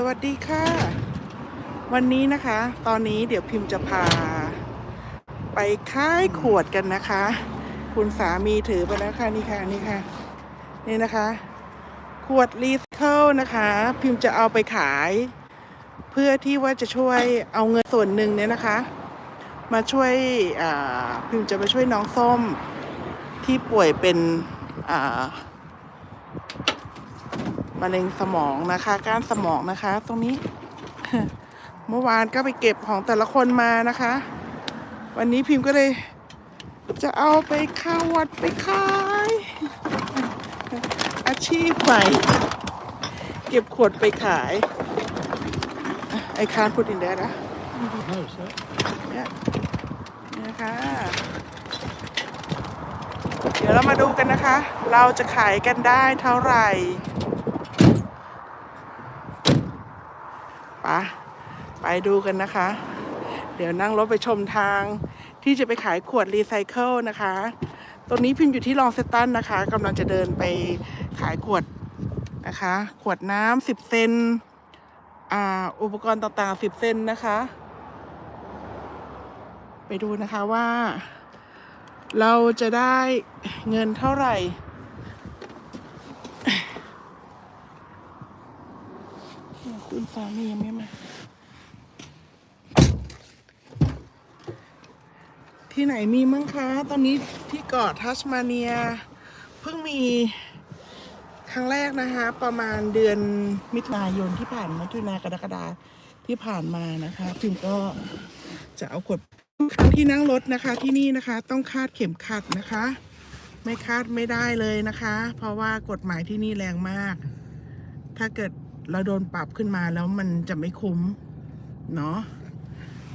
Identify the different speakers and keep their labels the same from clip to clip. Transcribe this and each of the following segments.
Speaker 1: สวัสดีค่ะ วันนี้นะคะ ตอนนี้เดี๋ยวพิมพ์จะพา ไปค่ายขวดกันนะคะ คุณสามีถือไปแล้วค่ะนี่ค่ะนี่ค่ะ นี่นะคะ ขวดรีไซเคิลนะคะ พิมพ์จะเอาไปขาย เพื่อที่ว่าจะช่วยเอาเงินส่วนหนึ่งเนี่ยนะคะ มาช่วยพิมพ์จะไปช่วยน้องส้มที่ป่วยเป็น มะเร็งสมองนะคะก้านสมองนะคะ ตรงนี้ เมื่อวานก็ไปเก็บของแต่ละคนมานะคะ วันนี้พิมพ์ก็เลย จะเอาไปเข้าวัดไปขาย อาชีพใหม่เก็บขวดไปขาย ไอคานพูดอินเดียนะเนี่ยนี่นะคะเดี๋ยวเรามาดูกันนะคะ เราจะขายกันได้เท่าไหร่ ปะไปดูกันนะคะ เดี๋ยวนั่งรถไปชมทางที่จะไปขายขวดรีไซเคิลนะคะ ตรงนี้พิมพ์อยู่ที่ลองเซตันนะคะกำลังจะเดินไปขายขวดนะคะ ขวดน้ำสิบเซนอ่าอุปกรณ์ต่างๆสิบเซนนะคะ ไปดูนะคะว่า เราจะได้เงินเท่าไหร่ คุณสามียังไม่มา ที่ไหนมีมั้งคะ ตอนนี้ที่เกาะทัสมาเนีย เพิ่งมีครั้งแรกนะคะ ประมาณเดือนมิถุนายนที่ผ่านมามิถุนากรกฎาที่ผ่านมานะคะพิมก็จะเอากดทุกครั้งที่นั่งรถนะคะ ที่นี่นะคะ ต้องคาดเข็มขัดนะคะ ไม่คาดไม่ได้เลยนะคะ เพราะว่ากฎหมายที่นี่แรงมาก ถ้าเกิด เราโดนปรับขึ้นมาแล้วมันจะไม่คุ้ม เนาะ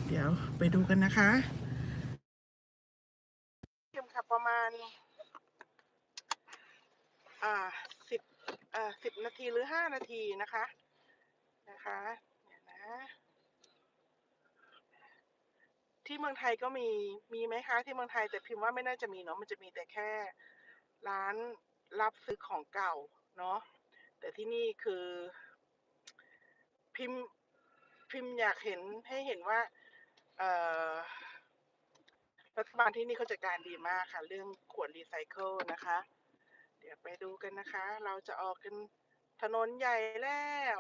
Speaker 1: เดี๋ยวไปดูกันนะคะเข็มขัดประมาณ อ่าสิบอ่าสิบนาทีหรือห้านาทีนะคะ นะคะเดี๋ยวนะ ที่เมืองไทยก็มีมีไหมคะ ที่เมืองไทยแต่พิมพ์ว่าไม่น่าจะมีเนาะมันจะมีแต่แค่ ร้านรับซื้อของเก่าเนาะแต่ที่นี่คือ พิมพ์พิมพ์อยากเห็นให้เห็นว่าเออรัฐบาลที่นี่เขาจัดการดีมากค่ะ เรื่องขวดรีไซเคิลนะคะ เดี๋ยวไปดูกันนะคะ เราจะออกกันถนนใหญ่แล้ว